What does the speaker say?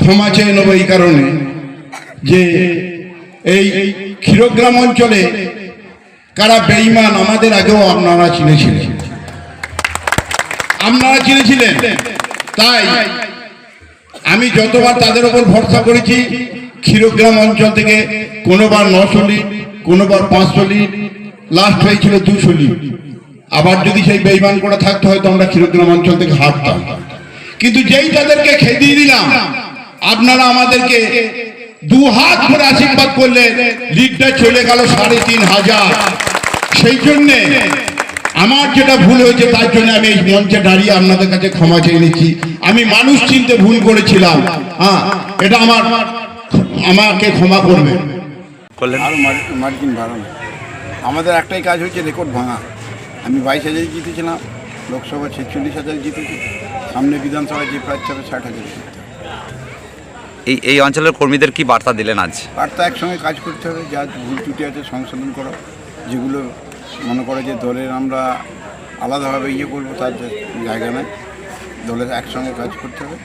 ক্ষমা চেয়ে নেব এই কারণে যে এই ক্ষীরগ্রাম অঞ্চলে কারা বেঈমান আমাদের আগেও আপনারা চিনেছিলেন। আপনারা চিনেছিলেন। তাই আমি যতবার তাদের ওপর ভরসা করেছি, ক্ষীরগ্রাম অঞ্চল থেকে কোনোবার নশো লিট কোনোবার পাঁচশো লিট লাস্ট হয়েছিল দুশো লিট আবার যদি সেই বেইমান করে থাকতে হয়তো আমরা ক্ষীরগ্রাম অঞ্চল থেকে হাঁটতাম কিন্তু যেই তাদেরকে খেদিয়ে দিলাম আপনারা আমাদেরকে দু হাত ধরে আশীর্বাদ করলে লিডটা চলে গেল সাড়ে তিন হাজার। সেই জন্যে আমার যেটা ভুল হয়েছে তার জন্য আমি এই মঞ্চে দাঁড়িয়ে আপনাদের কাছে ক্ষমা চেয়ে নিচ্ছি। আমি মানুষ চিনতে ভুল করেছিলাম। হ্যাঁ এটা আমার আমাকে ক্ষমা করবে করলেন। আর মার- মার্জিন বাড়ানো। আমাদের একটাই কাজ হচ্ছে রেকর্ড ভাঙা। আমি বাইশ হাজার জিতেছিলাম। লোকসভা ছেচল্লিশ হাজার জিতেছে সামনে বিধানসভায় যে প্রার্থী হবে ষাট হাজার এই এই অঞ্চলের কর্মীদের কি বার্তা দিলেন আজ? বার্তা একসঙ্গে কাজ করতে হবে যা ভুল ত্রুটি আছে সংশোধন করা। যেগুলো মনে করে যে দলের আমরা আলাদাভাবে ইয়ে করব তার জায়গা নেই। দলের একসঙ্গে কাজ করতে হবে।